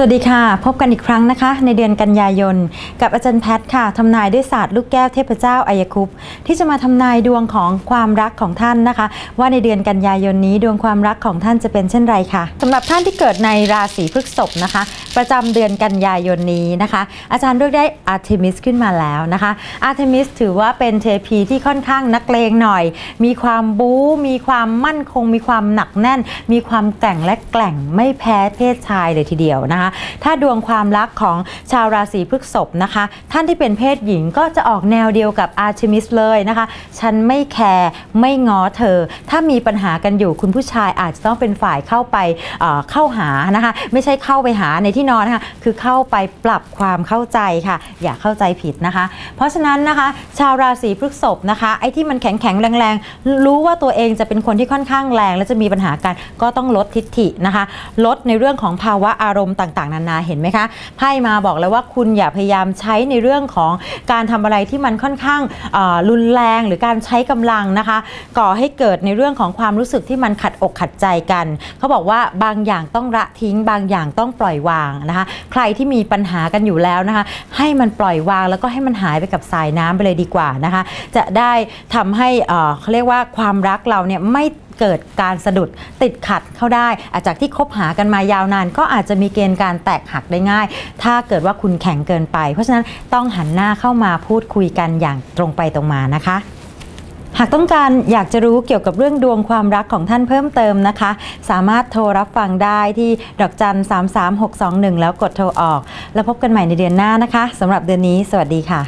สวัสดีค่ะ พบกันอีกครั้งนะคะ ในเดือนกันยายน กับอาจารย์แพทย์ค่ะทำนายด้วยศาสตร์ลูกแก้วเทพเจ้าอายคุปต์ที่จะมาทำนายดวงของความรักของท่านนะคะ ว่าในเดือนกันยายนนี้ดวงความรักของท่านจะเป็นเช่นไรค่ะสำหรับท่านที่เกิดในราศีพฤษภนะคะ ประจำเดือนกันยายนนี้นะคะ อาจารย์เลือกได้อาร์เทมิสขึ้นมาแล้วนะคะอาร์เทมิสถือว่าเป็นเทพีที่ค่อนข้างนักเลงหน่อย มีความบู๊มีความมั่นคง มีความหนักแน่น มีความแกร่งและแกร่งไม่แพ้เพศชายเลยทีเดียวนะคะถ้าดวงความรักของชาวราศีพฤษภนะคะ ท่านที่เป็นเพศหญิงก็จะออกแนวเดียวกับอาร์เทมิสเลยนะคะ ฉันไม่แคร์ไม่ง้อเธอ ถ้ามีปัญหากันอยู่คุณผู้ชายอาจจะต้องเป็นฝ่ายเข้าไปเข้าหานะคะ ไม่ใช่เข้าไปหาในที่นอนนะคะ คือเข้าไปปรับความเข้าใจค่ะ อย่าเข้าใจผิดนะคะ เพราะฉะนั้นนะคะ ชาวราศีพฤษภนะคะไอ้ที่มันแข็งแข็งๆแรงรู้ว่าตัวเองจะเป็นคนที่ค่อนข้างแรง และจะมีปัญหากันก็ต้องลดทิฐินะคะ ลดในเรื่องของภาวะอารมณ์ต่างๆ นานาเห็นไหมคะไพ่มาบอกแล้วว่าคุณอย่าพยายามใช้ในเรื่องของการทำอะไรที่มันค่อนข้างรุนแรงหรือการใช้กำลังนะคะ ก่อให้เกิดในเรื่องของความรู้สึกที่มันขัดอกขัดใจกัน เขาบอกว่าบางอย่างต้องละทิ้ง บางอย่างต้องปล่อยวางนะคะ ใครที่มีปัญหากันอยู่แล้วนะคะ ให้มันปล่อยวางแล้วก็ให้มันหายไปกับสายน้ำไปเลยดีกว่านะคะ จะได้ทำให้เขาเรียกว่าความรักเราเนี่ยไม่ เกิดการสะดุดติดขัดเข้าได้ อาจจากที่คบหากันมายาวนาน ก็อาจจะมีเกณฑ์การแตกหักได้ง่าย ถ้าเกิดว่าคุณแข็งเกินไป เพราะฉะนั้นต้องหันหน้าเข้ามาพูดคุยกันอย่างตรงไปตรงมานะคะหากต้องการอยากจะรู้เกี่ยวกับเรื่องดวงความรักของท่านเพิ่มเติมนะคะ สามารถโทรรับฟังได้ที่ดอกจัน 33621 แล้วกดโทรออก แล้วพบกันใหม่ในเดือนหน้านะคะสำหรับเดือนนี้ สวัสดีค่ะ